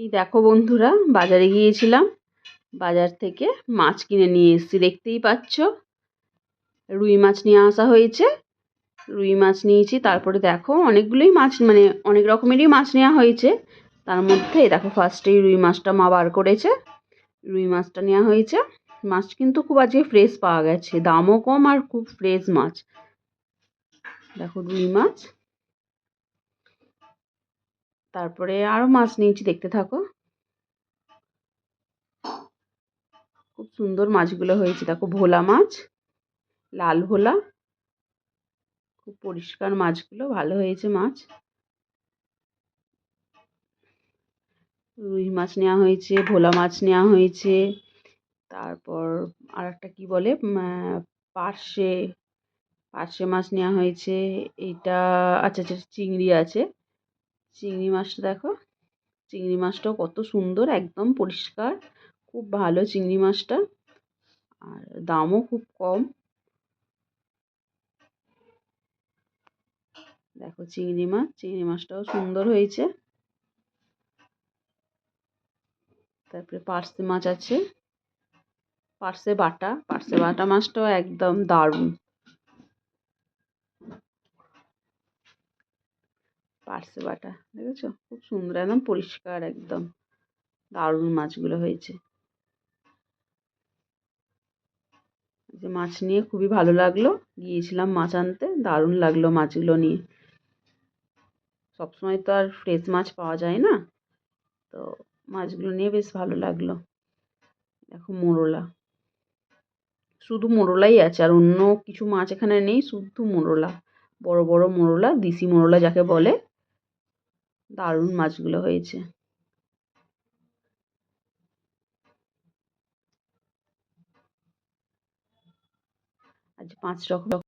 এই দেখো বন্ধুরা, বাজারে গিয়েছিলাম। বাজার থেকে মাছ কিনে নিয়ে এসেছি, দেখতেই পাচ্ছ। রুই মাছ নিয়ে আসা হয়েছে। রুই মাছ নিয়েছি, তারপরে দেখো অনেকগুলোই মাছ মানে অনেক রকমেরই মাছ নেওয়া হয়েছে। তার মধ্যে দেখো ফার্স্টেই রুই মাছটা মা বার করেছে। রুই মাছটা নেওয়া হয়েছে। মাছ কিন্তু খুব আজকে ফ্রেশ পাওয়া গেছে, দামও কম আর খুব ফ্রেশ মাছ। দেখো রুই মাছ। তারপরে আরও মাছ নিয়েছি দেখতে থাকো। খুব সুন্দর মাছগুলো হয়েছে। দেখো ভোলা মাছ, লাল ভোলা। খুব পরিষ্কার মাছগুলো, ভালো হয়েছে মাছ। রুই মাছ নেওয়া হয়েছে, ভোলা মাছ নেওয়া হয়েছে। তারপর আর একটা কী বলে? পার্শে পার্শে মাছ নেওয়া হয়েছে। এইটা আচ্ছা আচ্ছা চিংড়ি আছে। চিংড়ি মাছটা দেখো। চিংড়ি মাছটাও কত সুন্দর, একদম পরিষ্কার। খুব ভালো চিংড়ি মাছটা। আর দামও খুব কম। দেখো চিংড়ি মাছ, চিংড়ি মাছটাও সুন্দর হয়েছে। তারপরে পার্সে মাছ আছে। পার্সে বাটা পার্সে বাটা মাছটাও একদম দারুণ। পার্সে বাটা, দেখেছ? খুব সুন্দর, একদম পরিষ্কার, একদম। দারুণ মাছগুলো হয়েছে। যে মাছ নিয়ে খুবই ভালো লাগল। গিয়েছিলাম মাছ আনতে, দারুণ লাগল মাছগুলো নিয়ে। সবসময় তো আর ফ্রেশ মাছ পাওয়া যায় না। তো মাছগুলো নিয়ে বেশ ভালো লাগল। দেখো মোরলা। শুধু মোরলাই আছে, আর অন্য কিছু মাছ এখানে নেই, শুধু মোরলা। বড় বড় মোরলা, দিশি মোরলা যাকে বলে। দারুণ মাছগুলো হয়েছে। আজ পাঁচ রকম